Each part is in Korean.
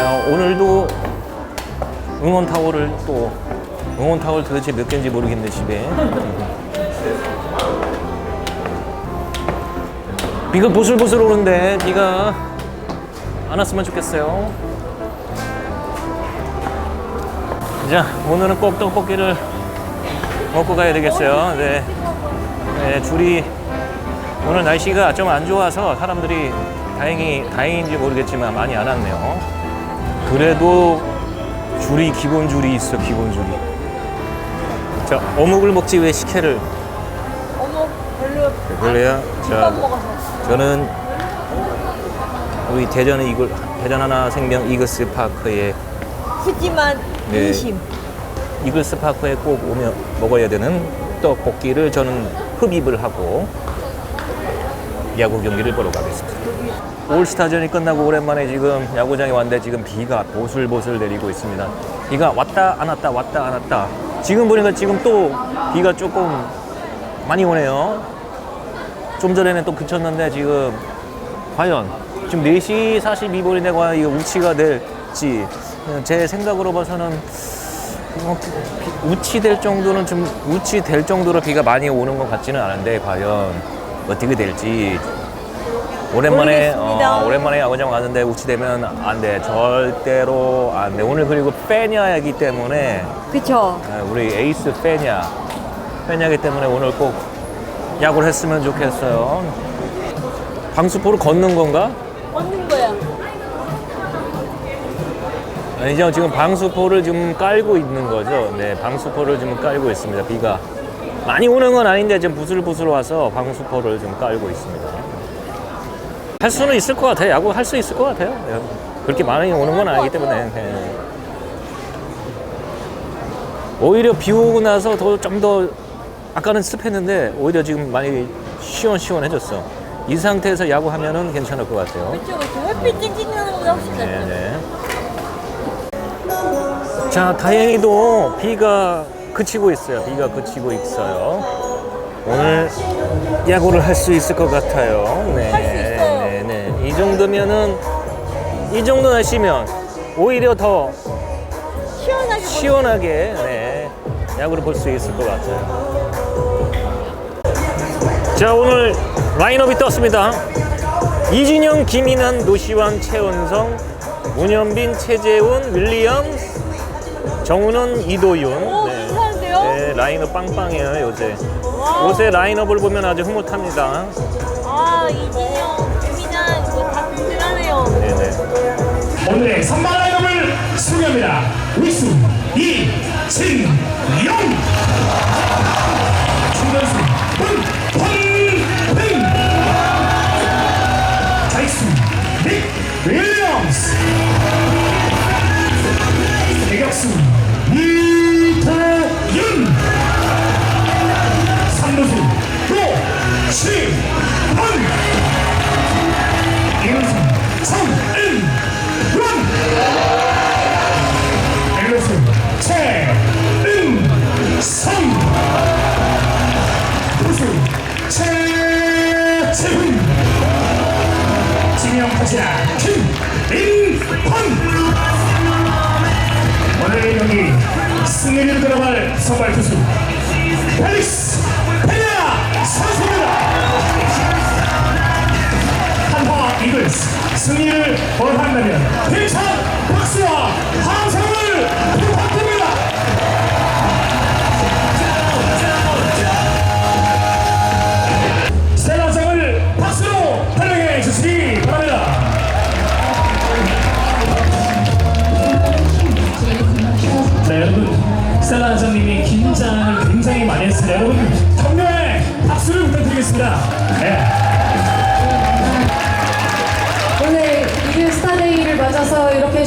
자 오늘도 응원 타월을 또 응원 타월 도대체 몇 개인지 모르겠는데 집에 비가 보슬보슬 오는데 비가 안 왔으면 좋겠어요. 자 오늘은 꼭 떡볶이를 먹고 가야 되겠어요. 네, 네 줄이 오늘 날씨가 좀 안 좋아서 사람들이 다행히 다행인지 모르겠지만 많이 안 왔네요. 그래도 줄이 기본 줄이 있어 기본 줄이. 자 어묵을 먹지 왜 식혜를? 어머 별로? 안자 먹어서 저는 우리 대전 이글 대전 하나 생명 이글스 파크에 푸짐한 네. 인심 이글스 파크에 꼭 오면 먹어야 되는 떡볶이를 저는 흡입을 하고 야구 경기를 보러 가겠습니다. 올스타전이 끝나고 오랜만에 지금 야구장에 왔는데 지금 비가 보슬보슬 내리고 있습니다. 비가 왔다 안 왔다 왔다 안 왔다. 지금 보니까 지금 또 비가 조금 많이 오네요. 좀 전에는 또 그쳤는데 지금 과연 지금 4시 42분인데 과연 이거 우치가 될지 제 생각으로 봐서는 뭐 비- 우치될 정도는 좀 우치될 정도로 비가 많이 오는 것 같지는 않은데 과연 어떻게 될지 오랜만에 모르겠습니다. 어, 오랜만에 야구장 왔는데 우치되면 안 돼 절대로 안 돼 오늘 그리고 페냐이기 때문에 그쵸 아, 우리 에이스 페냐 페냐기 때문에 오늘 꼭 야구를 했으면 좋겠어요 방수포를 걷는 건가? 얻는 거야 아니죠. 지금 방수포를 지금 깔고 있는 거죠. 네, 방수포를 지금 깔고 있습니다. 비가 많이 오는 건 아닌데 좀 부슬부슬 와서 방수포를 좀 깔고 있습니다. 할 수는 있을 것 같아요. 야구 할 수 있을 것 같아요. 네. 그렇게 많이 오는 건 아니기 때문에. 네. 오히려 비 오고 나서 더 좀 더 아까는 습했는데 오히려 지금 많이 시원시원해졌어. 이 상태에서 야구 하면은 괜찮을 것 같아요. 그쵸 햇빛 찡찡하는 것보다 훨씬 낫죠 네 네. 자, 다행히도 비가 그치고 있어요. 비가 그치고 있어요. 오늘 야구를 할 수 있을 것 같아요. 네. 할수 있어요. 네, 네. 이 정도면은 이 정도 날씨면 오히려 더 시원하게 시원하게 네, 야구를 볼 수 있을 것 같아요. 자 오늘 라인업이 떴습니다. 이진영, 김인환, 노시환, 최은성, 문현빈, 최재훈, 윌리엄스, 정우는 이도윤. 오, 괜찮은데요? 네, 라인업 빵빵해요 요새. 와. 요새 라인업을 보면 아주 흐뭇합니다. 아 이진영 오늘의 선발 라인업을 소개합니다. 위수 이진영. 중간수 문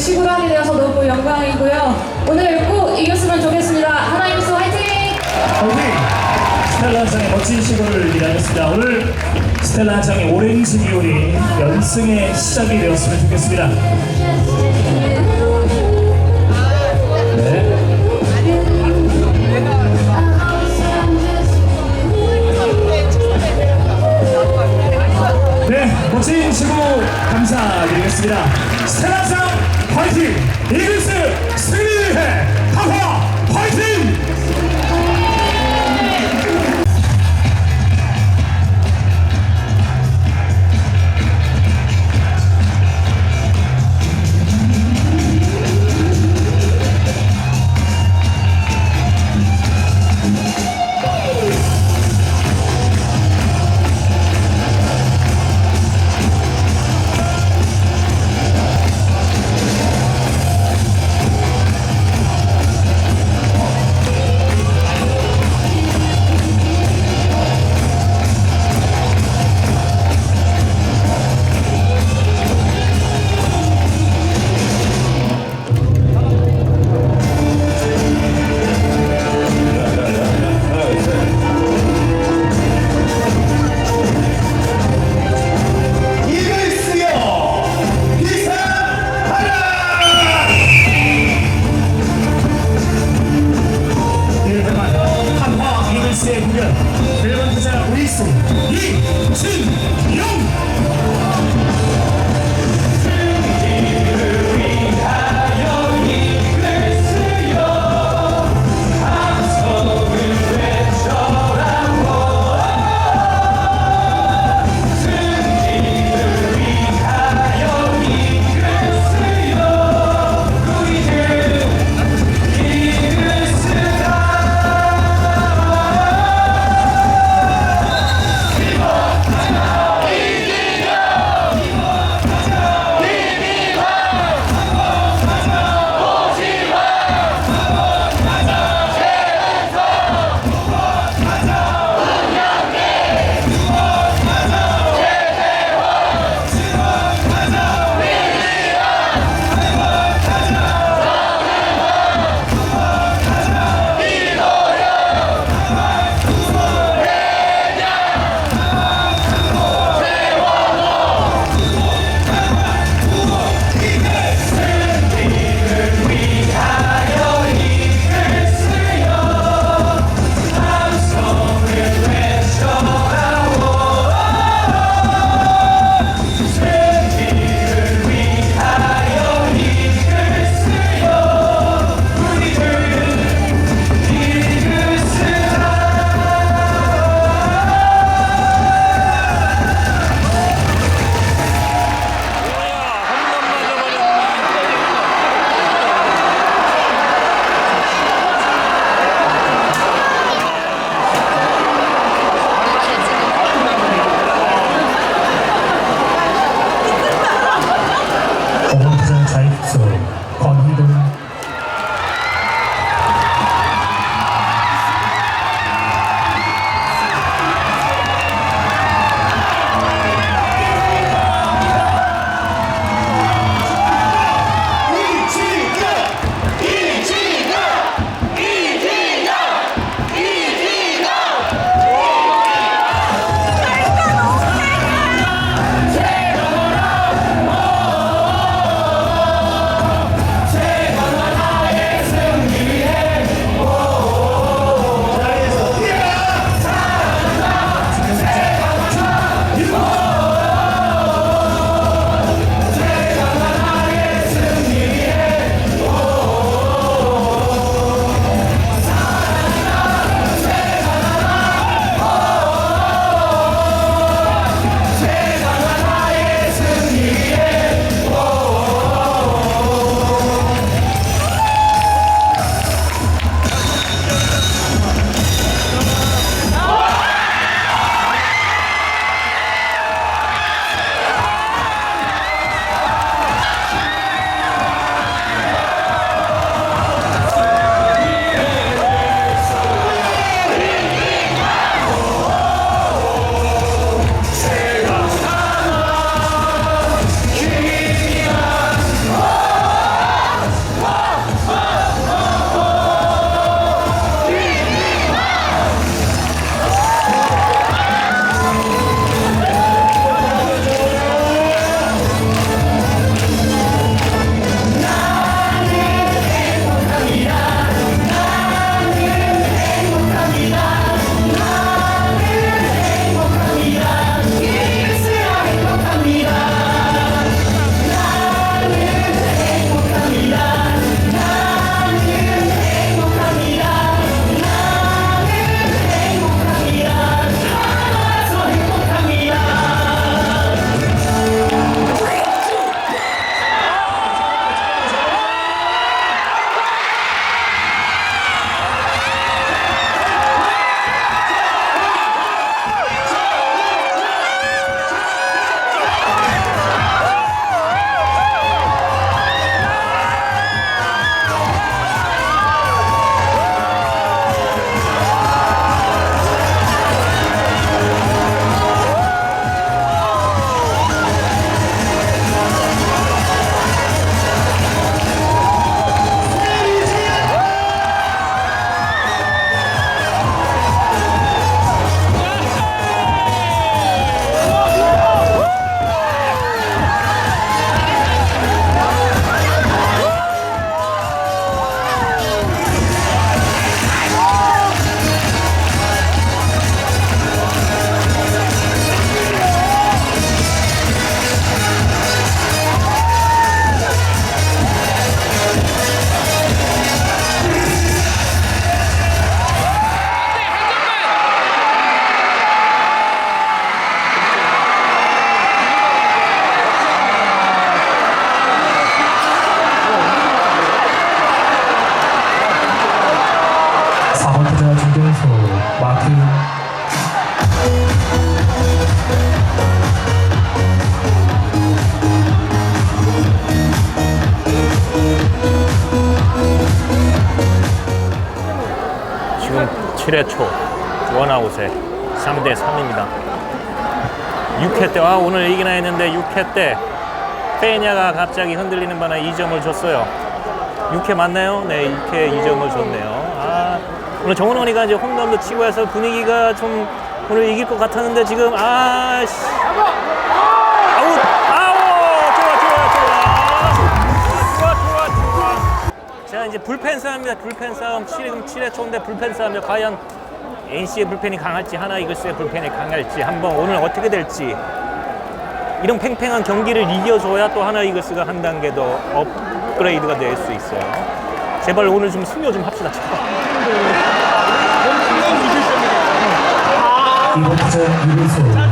시구를 하게 되어서 너무 영광이고요. 오늘 꼭 이겼으면 좋겠습니다. 하나 이글스 화이팅! 오늘 스텔라장의 멋진 시골을 기다렸습니다. 오늘 스텔라장의 오렌지 비올이 연승의 시작이 되었으면 좋겠습니다. 네. 네, 멋진 시구 감사드리겠습니다. 스텔라장 우리 이글스 승 7회 초 원아웃에 3대 3입니다. 6회 때, 아, 오늘 이기나 했는데 6회 때 페냐가 갑자기 흔들리는 바람에 2점을 줬어요. 6회 맞나요? 네, 6회 2점을 줬네요. 아, 오늘 정원원이가 이제 홈런도 치고 해서 분위기가 좀 오늘 이길 것 같았는데 지금, 아, 씨. 이제 불펜 싸움입니다. 불펜 싸움. 7, 7회 초인데 불펜 싸움이요. 과연 NC의 불펜이 강할지, 하나 이글스의 불펜이 강할지, 한번 오늘 어떻게 될지. 이런 팽팽한 경기를 이겨줘야 또 하나 이글스가 한 단계 더 업그레이드가 될 수 있어요. 제발 오늘 좀 승려 좀 합시다. 제발. 이번 타자 유루수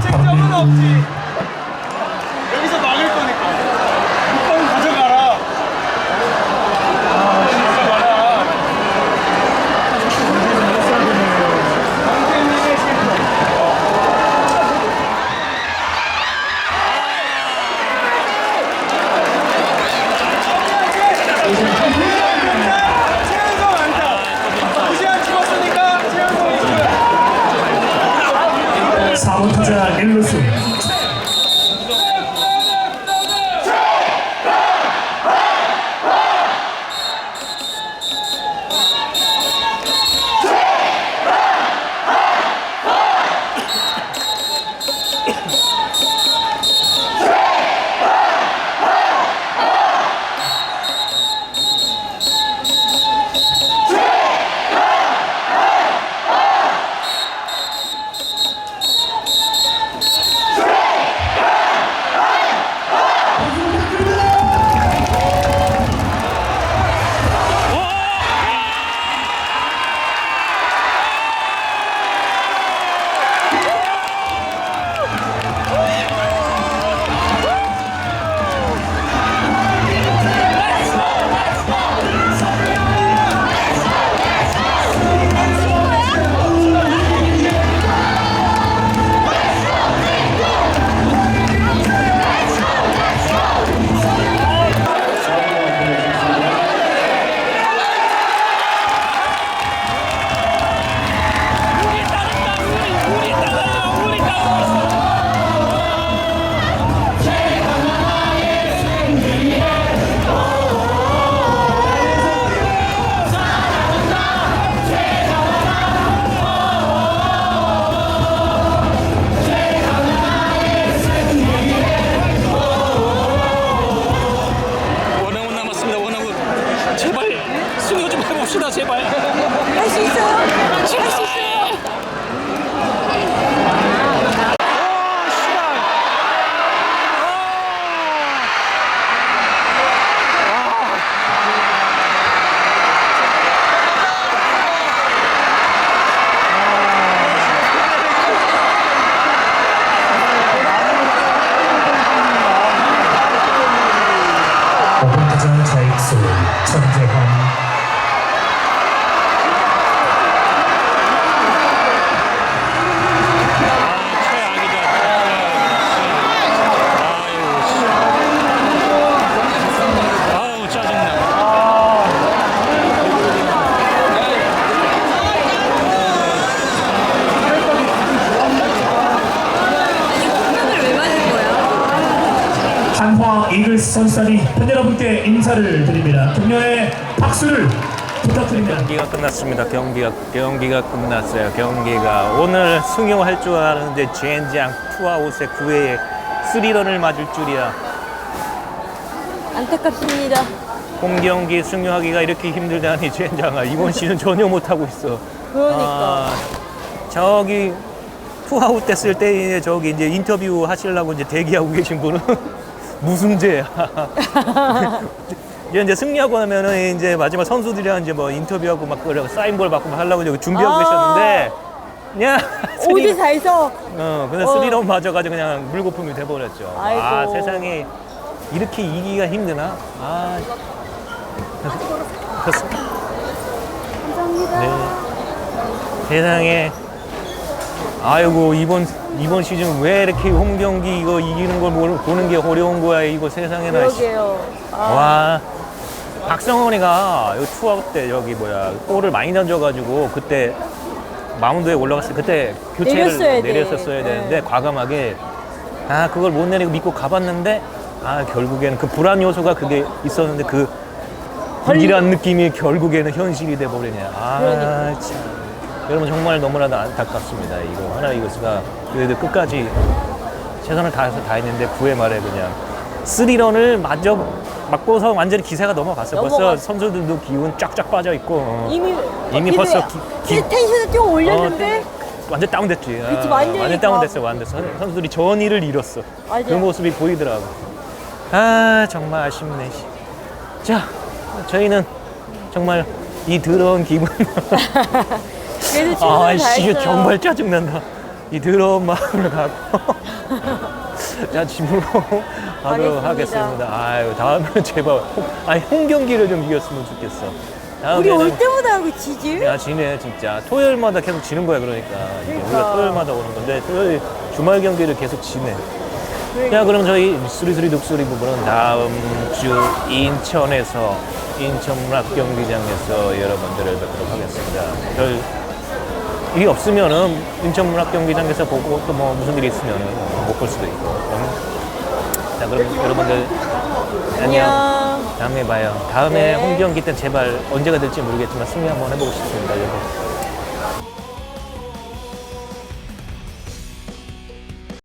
이글스 선수단이 팬 여러분께 인사를 드립니다. 격려의 박수를 부탁드립니다. 경기가 끝났습니다. 경기가 경기가 끝났어요. 경기가 오늘 승용할 줄 아는데 젠장 투아웃에 9회에 스리런을 맞을 줄이야. 안타깝습니다. 홈 경기 승용하기가 이렇게 힘들다니 젠장아 이번 시즌 전혀 못 하고 있어. 그러니까. 아, 저기 투아웃 됐을 때 이제 저기 이제 인터뷰 하시려고 이제 대기하고 계신 분은 무슨 죄야. 이제 이제 승리하고 나면은 이제 마지막 선수들이랑 이제 뭐 인터뷰하고 막 그래 사인볼 받고 막 하려고 이제 준비하고 아. 계셨는데 그냥 5대 4에서 어, 그냥 어. 스리런 맞아가지고 그냥 물거품이 돼버렸죠. 아 아이고. 세상에 이렇게 이기기가 힘드나? 아. 감사합니다. 네. 세상에 아이고 이번 이번 시즌 왜 이렇게 홈 경기 이거 이기는 걸 보는 게 어려운 거야 이거 세상에나 씨. 그러게요. 아, 와 박성원이가 요 투아웃 때 여기 뭐야 골을 많이 던져가지고 그때 마운드에 올라갔을 때 그때 교체를 내렸어야 돼. 내렸었어야 되는데 네. 과감하게 아 그걸 못 내리고 믿고 가봤는데 아 결국에는 그 불안 요소가 그게 있었는데 그 불길한 느낌이 결국에는 현실이 돼 버리네. 아 그러니까. 참. 여러분 정말 너무나도 안타깝습니다. 이거 하나 이것가 그래도 끝까지 최선을 다해서 다 했는데 9회 말에 그냥 스리런을 마저 맞고서 완전히 기세가 넘어갔어 요. 벌써 넘어갔- 선수들도 기운 쫙쫙 빠져 있고 어. 이미 이미 기분이- 벌써 기- 기- 텐션을 좀 올렸는데 어, 완전 다운됐지. 그치, 아, 완전히 완전 다- 다운됐어, 완전. 선- 선수들이 전의를 잃었어. 맞아요. 그 모습이 보이더라고. 아, 정말 아쉽네. 씨. 자, 저희는 정말 이 더러운 기분. 그래도 최선을 아, 씨, 다했어요. 정말 짜증난다. 이 더러운 마음을 갖고. 자, 집으로 가도록 가겠습니다. 하겠습니다. 아유, 다음에 제발, 홈- 아니, 홈 경기를 좀 이겼으면 좋겠어. 우리 올 때마다 하고 지지? 야 지네 진짜 토요일마다 계속 지는 거야 그러니까 이게 우리가 그러니까. 토요일마다 오는 건데 토요일 주말 경기를 계속 지네 그러니까. 자 그럼 저희 수리수리 독수리 부부는 다음 주 인천에서 인천문학 경기장에서 여러분들을 뵙도록 하겠습니다 별 일이 없으면은 인천문학경기장에서 보고 또 뭐 무슨 일이 있으면은 못 볼 수도 있고 음. 자 그럼 여러분들 안녕. 다음에 봐요. 다음에 네. 홈 경기 때 제발 언제가 될지 모르겠지만 승리 한번 해보고 싶습니다. 여러분.